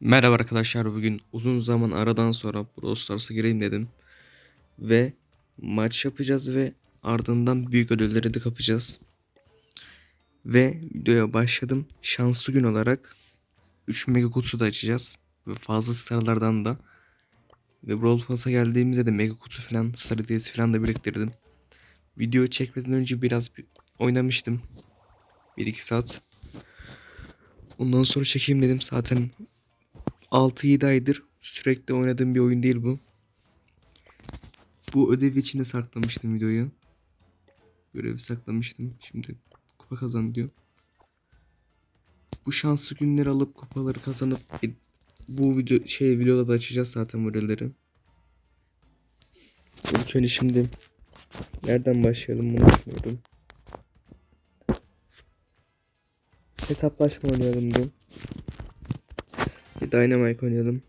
Merhaba arkadaşlar bugün uzun zaman aradan sonra Brawl Stars'a gireyim dedim. Ve maç yapacağız ve ardından büyük ödülleri de kapacağız. Ve videoya başladım. Şanslı gün olarak 3 mega kutu da açacağız. Ve fazla starlardan da. Ve Brawl Pass'a geldiğimizde de mega kutu falan, hediyesi falan da biriktirdim. Video çekmeden önce biraz bir oynamıştım. 1-2 saat. Ondan sonra çekeyim dedim. Zaten 6-7 aydır sürekli oynadığım bir oyun değil bu. Bu ödev içine saklamıştım videoyu. Görevi saklamıştım. Şimdi kupa kazan diyor. Bu şanslı günleri alıp kupaları kazanıp bir- bu video şey videoda da açacağız zaten modelleri. İlk önce şimdi nereden başlayalım bunu düşünüyorum. Hesaplaşma oynayalım diyor. Bir Dynamite oynayalım.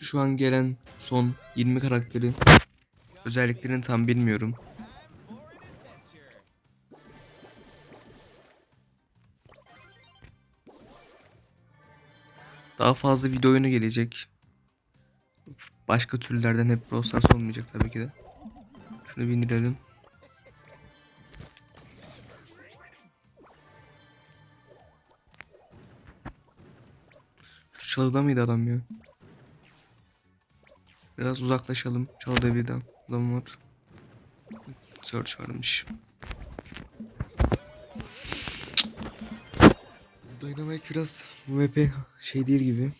Şu an gelen son 20 karakteri özelliklerini tam bilmiyorum. Daha fazla video oyunu gelecek. Başka türlerden hep Brawl Stars olmayacak tabii ki de. Şunu bindirelim. Şu çalıda mıydı adam ya? Biraz uzaklaşalım. Çalıda bir adam, adam var. Search varmış. Dynamite biraz bu map'e şey değil gibi.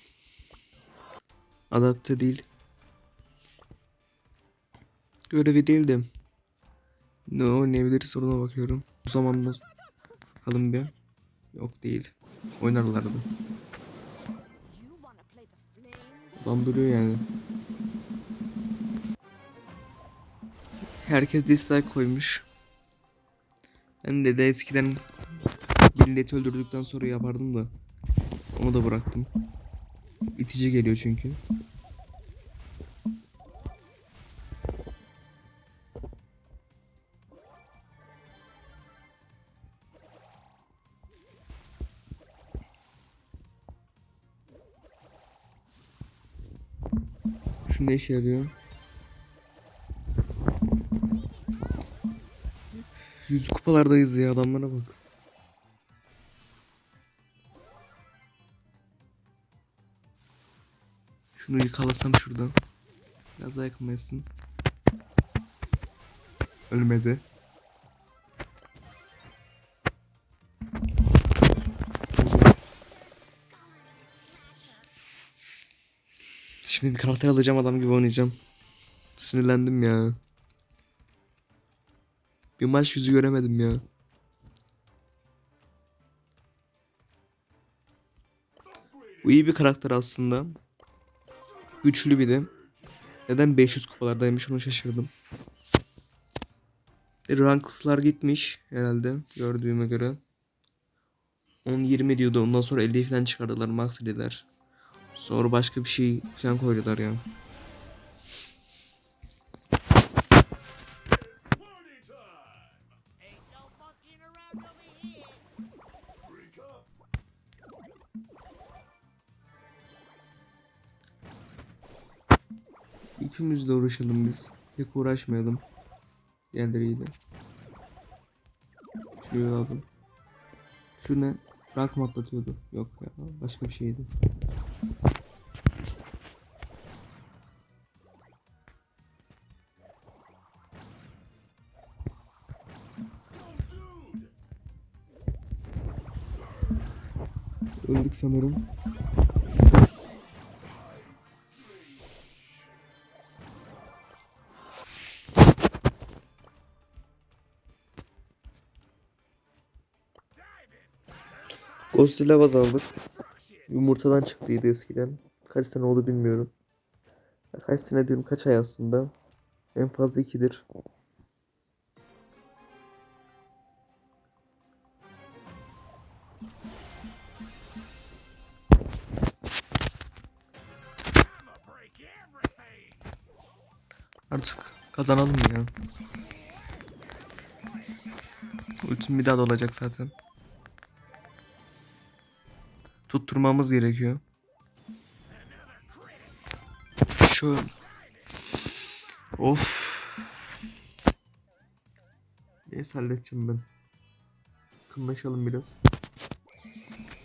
Adapte değil. Görevi değil de ne oynayabiliriz soruna bakıyorum. Bu zamanda bakalım bir. Yok değil. Oynarlardı. Adam duruyor yani. Herkes dislike koymuş. Ben de, de eskiden milleti öldürdükten sonra yapardım da onu da bıraktım. İtici geliyor çünkü. Şu ne işe yarıyor? Yüz kupalardayız ya adamlara bak. Şunu yıkalasam şuradan. Biraz daha yakınlaşsın. Ölmedi. Karakter alacağım adam gibi oynayacağım. Sinirlendim ya. Bir maç yüzü göremedim ya. Bu iyi bir karakter aslında. Güçlü bir de. Neden 500 kupalardaymış onu şaşırdım. E, Ranklar gitmiş herhalde gördüğüme göre. 10-20 diyordu ondan sonra 50 falan çıkardılar max dediler. Sonra başka bir şey falan koydular ya. İkimiz de uğraşalım biz. Pek uğraşmayalım. Diğerleriyle. Şuraya aldım. Şu ne? Rank mı atlatıyordu? Yok ya. Başka bir şeydi. Sanırım. Godzilla baz aldık. Yumurtadan çıktıydı eskiden. Kaç sene oldu bilmiyorum. Kaç sene diyorum kaç ay aslında. En fazla ikidir. Kazanalım ya. Ultim bir daha da olacak zaten. Tutturmamız gerekiyor. Şu Of. Neyse halledeceğim ben. Kınlaşalım biraz.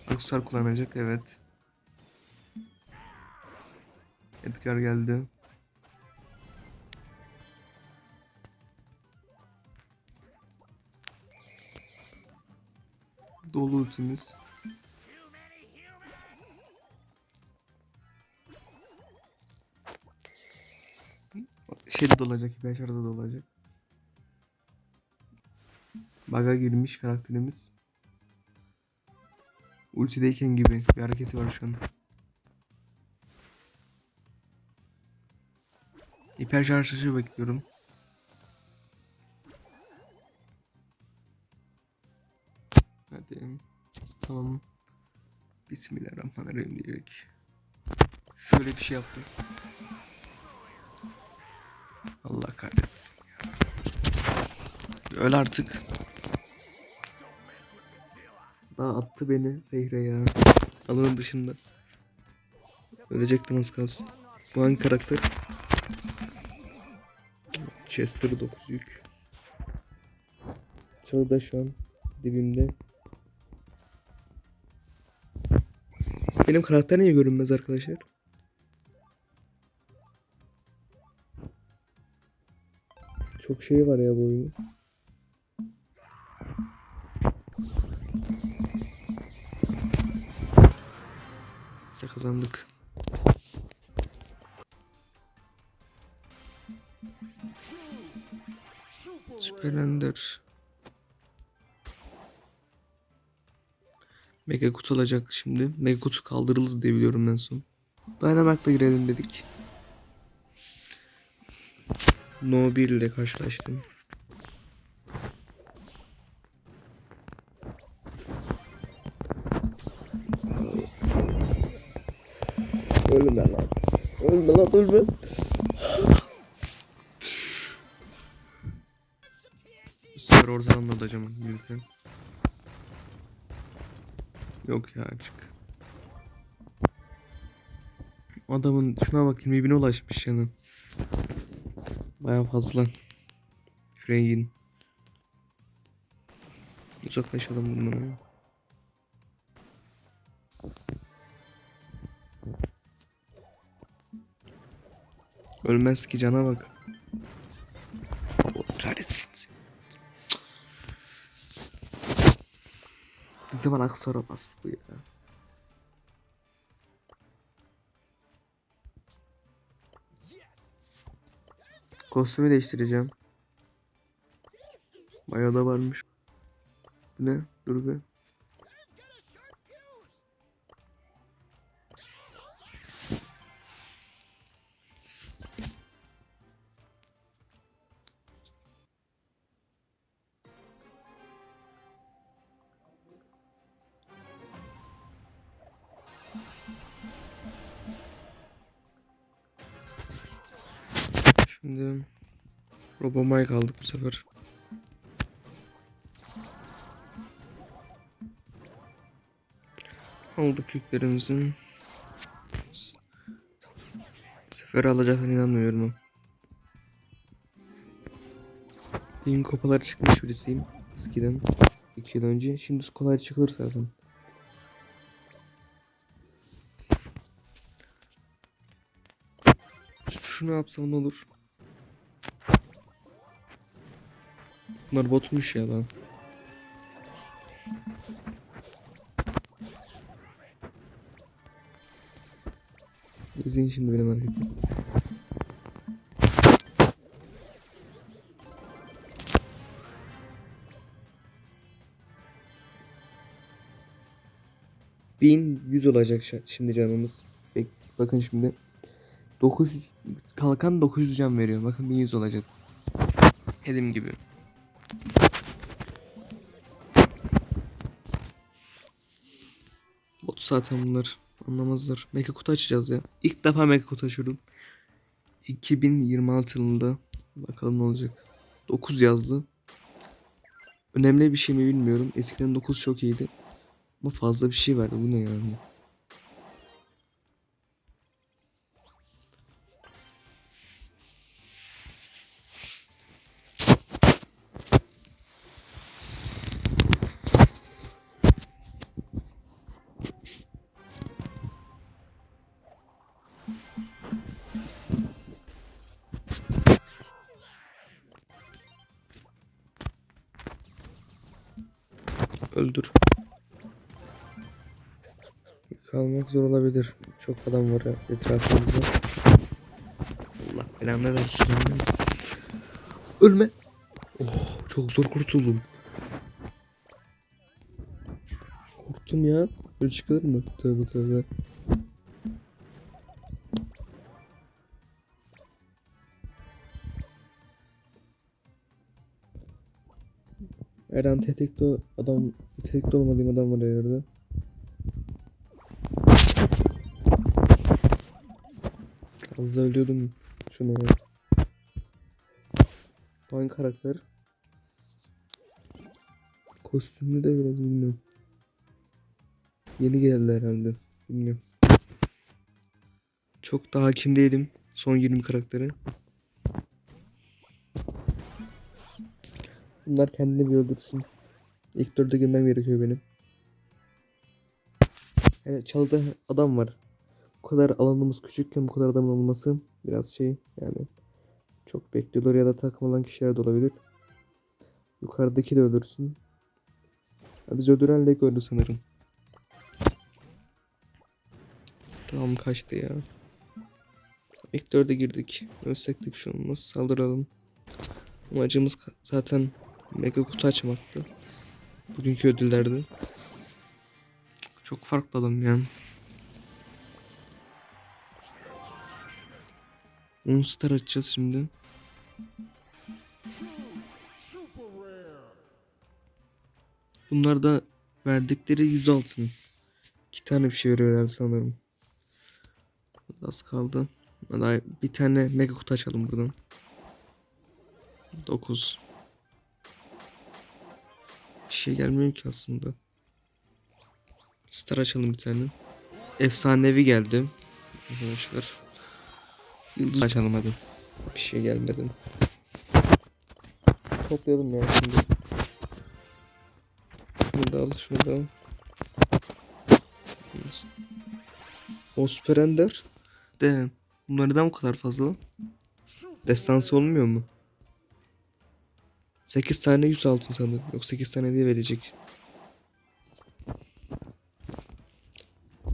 Aksesuar kullanacak evet. Edgar geldi. Dolu ultimiz. Şeyde dolacak, Beşar'da dolacak. Baga girmiş karakterimiz. Ultideyken gibi bir hareketi var şu an. Hiper şarjı bekliyorum. Hadi. Tamam. Bismillahirrahmanirrahim diyerek. Şöyle bir şey yaptık. Allah kahretsin. Öl artık. Daha attı beni Zehre ya. Alanın dışında. Ölecektim az kalsın. Bu hangi karakter? Chester 9 yük. Çalı da şu an dibimde. Benim karakter niye görünmez arkadaşlar? Çok şey var ya bu oyunun. Neyse kazandık. Süper. Mega kutu şimdi. Mega kutu kaldırıldı diye biliyorum en son. Dynamite'la girelim dedik. No 1 ile karşılaştım. Ölme lan. Ölme lan ölme. Bu sefer oradan anlatacağım yürürken. Yok ya açık. Adamın şuna bak 20 bine ulaşmış yanın. Baya fazla. Rengin. Uzaklaşalım bundan. Ölmez ki cana bak. Zaman aksesuara bastı bu ya? Kostümü değiştireceğim. Bayağı da varmış. Ne? Dur be. Şimdi Robomike aldık bu sefer. Aldık yüklerimizin. Bu sefer alacaklarına inanmıyorum. Benim kopalar çıkmış birisiyim. Eskiden. 2 yıl önce. Şimdi kolay çıkılır zaten. Şunu yapsam ne olur? Bunlar botmuş ya lan. İzleyin şimdi benim hareketimi. Bin yüz olacak şimdi canımız. Bek bakın şimdi. 900 kalkan 900 can veriyor. Bakın 1100 olacak. Elim gibi. Bot zaten bunlar. Anlamazlar. Mega kutu açacağız ya. İlk defa mega kutu açıyorum. 2026 yılında bakalım ne olacak. 9 yazdı. Önemli bir şey mi bilmiyorum. Eskiden 9 çok iyiydi. Ama fazla bir şey verdi. Bu ne yani? Öldür. Kalmak zor olabilir. Çok adam var etrafımızda. Allah belanı versin. Ölme. Oh, çok zor kurtuldum. Korktum ya. Böyle çıkılır mı? Tövbe tövbe. Her an tetikte adam tetikte olmadığım adam var yerde. Az da ölüyordum. Bu Hangi karakter? Kostümü de biraz bilmiyorum. Yeni geldi herhalde. Bilmiyorum. Çok da hakim değilim. Son 20 karaktere. Bunlar kendini bir öldürsün. İlk dörde girmem gerekiyor benim. Yani çalıda adam var. Bu kadar alanımız küçükken bu kadar adam olması biraz şey yani çok bekliyorlar ya da takım olan kişiler de olabilir. Yukarıdaki de öldürsün. Ha, biz öldüren Leg öldü sanırım. Tamam kaçtı ya. İlk dörde girdik. Ölsek de bir şey. Saldıralım. Amacımız zaten mega kutu açmaktı. Bugünkü ödüllerde. Çok farklı adam yani. Monster açacağız şimdi. Bunlar da verdikleri 100 altın. İki tane bir şey veriyor abi sanırım. Az kaldı. Daha bir tane mega kutu açalım buradan. 9. Bir şey gelmiyor ki aslında. Star açalım bir tane. Efsanevi geldi. Arkadaşlar. Yıldız açalım hadi. Bir şey gelmedi. Toplayalım ya şimdi. Şunu da al, şunu da al. Osperender. De. Bunlar neden bu kadar fazla? Destansı olmuyor mu? 8 tane 100 altın sanırım. Yok 8 tane diye verecek.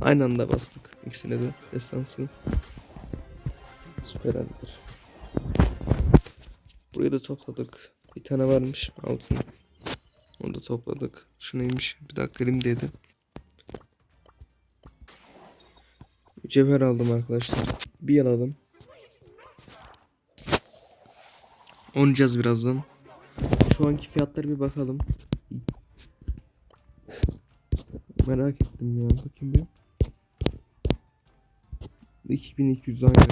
Aynı anda bastık. İkisine de destansı. Süper Ender. Burayı da topladık. Bir tane varmış altın. Onu da topladık. Şu neymiş? Bir dakika elimdeydi. Mücevher aldım arkadaşlar. Bir alalım. Oynayacağız birazdan. Şu anki fiyatlara bir bakalım. Merak ettim ya. Bakayım bir. 2200 aynen.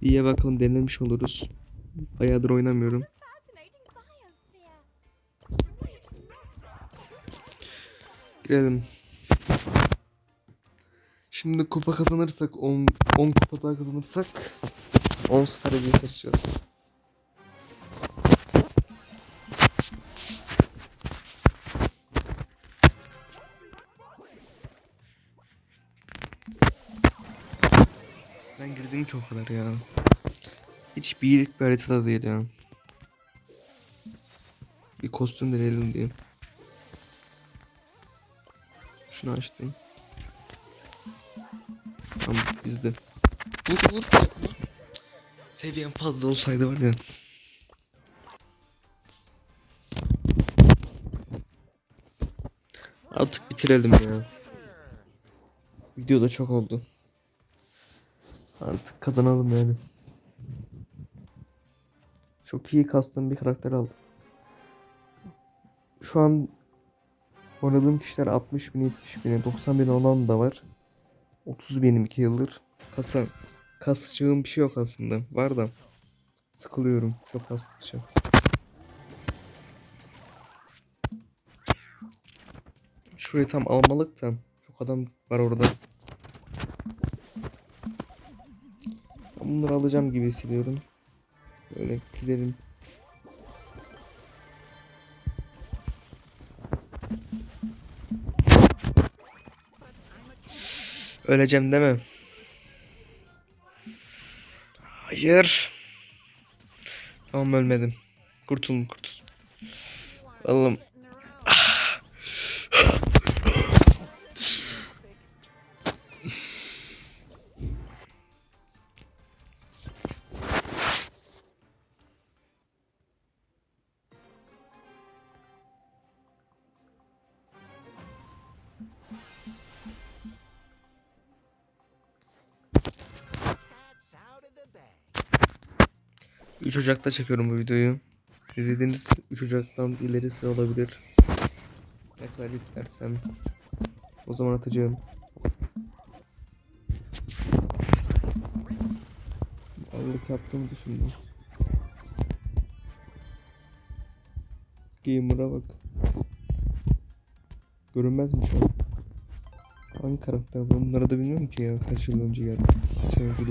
İyiye bakalım denemiş oluruz. Bayağıdır oynamıyorum. Girelim. Şimdi kupa kazanırsak 10 10 kupa daha kazanırsak 10 star hediye taşıyacağız. Ki o kadar ya. Hiç bir iyilik bir haritada değil ya. Bir kostüm deneyelim diye. Şunu açtım. Tamam bizde. Vur vur. Seviyem fazla olsaydı var ya. Artık bitirelim ya. Video da çok oldu. Artık kazanalım yani. Çok iyi kastım bir karakter aldım. Şu an oynadığım kişiler 60 bin, 70 bin, 90 bin olan da var. 30 benim 2 yıldır. Kasa kasacağım bir şey yok aslında. Var da sıkılıyorum çok kastıkça. Şurayı tam almalık da çok adam var orada. Bunları alacağım gibi hissediyorum. Böyle gidelim. Öleceğim deme. Hayır. Tamam ölmedim. Kurtuldum kurtuldum. Allah'ım. 3 Ocak'ta çekiyorum bu videoyu. İzlediğiniz 3 Ocak'tan ilerisi olabilir. Ne kadar o zaman atacağım. Allık yaptığımı düşündüm. Gamer'a bak. Görünmez mi şu an? Hangi karakter bu? Bunları da bilmiyorum ki ya. Kaç yıl önce geldi. Kaç ay önce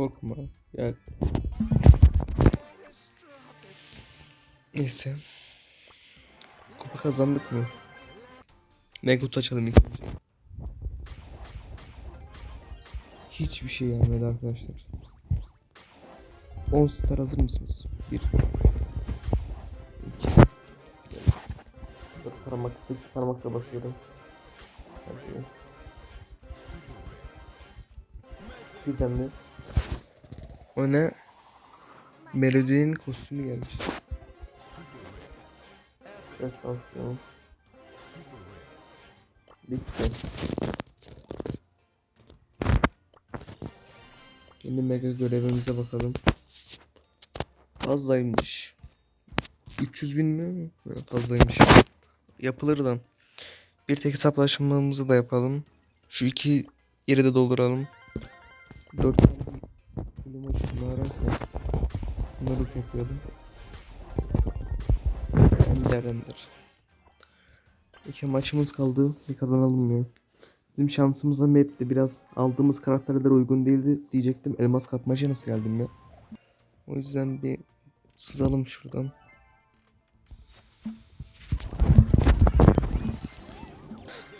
Korkma. Ya neyse. Kupa kazandık mı? Megut açalım ilk önce. Hiçbir şey gelmedi arkadaşlar. 10 star hazır mısınız? 1 2 4 parmak 8 parmakla basıyorum. Gizemli. O ne? Melodinin kostümü gelmiş. Destansiyon. Bitti. Yeni mega görevimize bakalım. Fazlaymış. 300 bin mi? Fazlaymış. Yapılır da. Bir tek hesaplaşmamızı da yapalım. Şu iki yeri de dolduralım. 4 tane klima ararsa bunları. Ender ender. İki maçımız kaldı. Bir kazanalım ya. Bizim şansımıza map'te biraz aldığımız karakterler uygun değildi diyecektim. Elmas kapmaca nasıl geldim ya? O yüzden bir sızalım şuradan.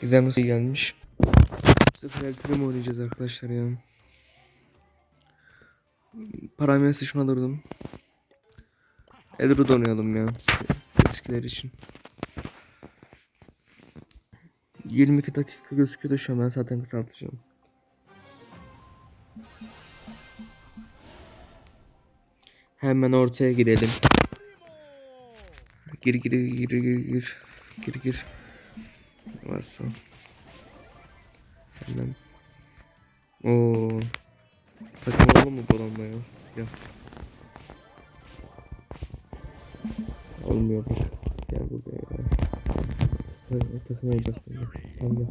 Gizemli gelmiş. Bu sefer oynayacağız arkadaşlar ya. Param yoksa şuna durdum. Edru'da oynayalım ya. Eskiler için. 22 dakika gözüküyor da şu an ben zaten kısaltacağım. Hemen ortaya gidelim. Gir gir gir gir gir. Gir gir. Varsa. Hemen. Oo. Takım olalım mı bu adamla ya? Gel. Olmuyor. Gel buraya ya. Evet, takım olacak şimdi. Tamam gel.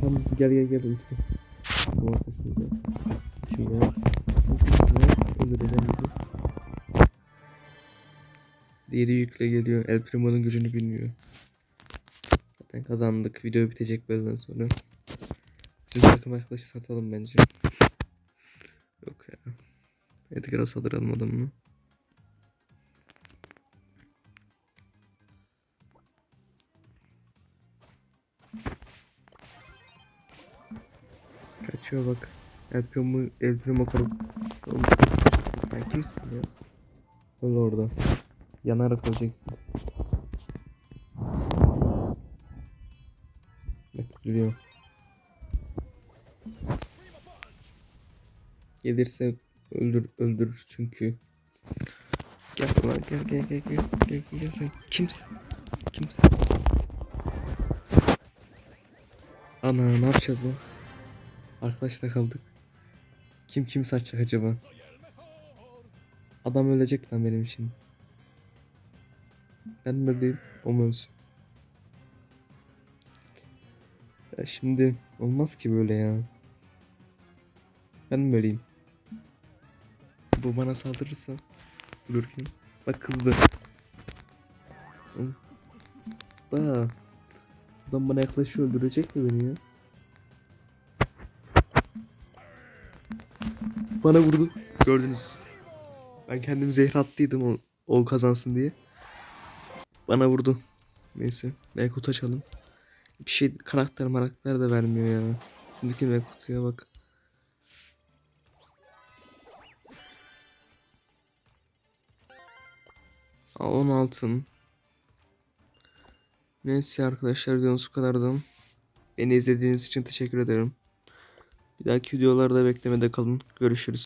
Tamam gel gel gel. Bu arkadaşımıza. Şöyle. Bu kısmı öldüreceğim bizi. Diğeri yükle geliyor. El Primo'nun gücünü bilmiyor. Zaten kazandık. Video bitecek birazdan sonra. Bizim takım arkadaşı satalım bence. Yok ya. Edgar'a saldıralım adamını. Kaçıyor bak. El Primo, El Primo kalıp. Sen kimsin ya? Öl orada. Yanarak öleceksin. Bekliyor. Gelirse öldür öldürür çünkü. Gel lan gel gel gel gel gel gel, sen kimsin? Kimsin? Ana ne yapacağız lan? Arkadaşla kaldık. Kim kim saçacak acaba? Adam ölecek lan benim için. Ben mi değil o mu ölsün? Ya şimdi olmaz ki böyle ya. Ben mi öleyim? Bu bana saldırırsa ölürken. Bak kızdı. Bak. Adam bana yaklaşıyor öldürecek mi beni ya? Bana vurdu. Gördünüz. Ben kendim zehir attıydım o, o kazansın diye. Bana vurdu. Neyse. Mekut açalım. Bir şey karakter marakter de vermiyor ya. Şimdiki Mekut'ya bak. 10 altın. Neyse arkadaşlar videomuz bu kadardı. Beni izlediğiniz için teşekkür ederim. Bir dahaki videolarda beklemede kalın. Görüşürüz.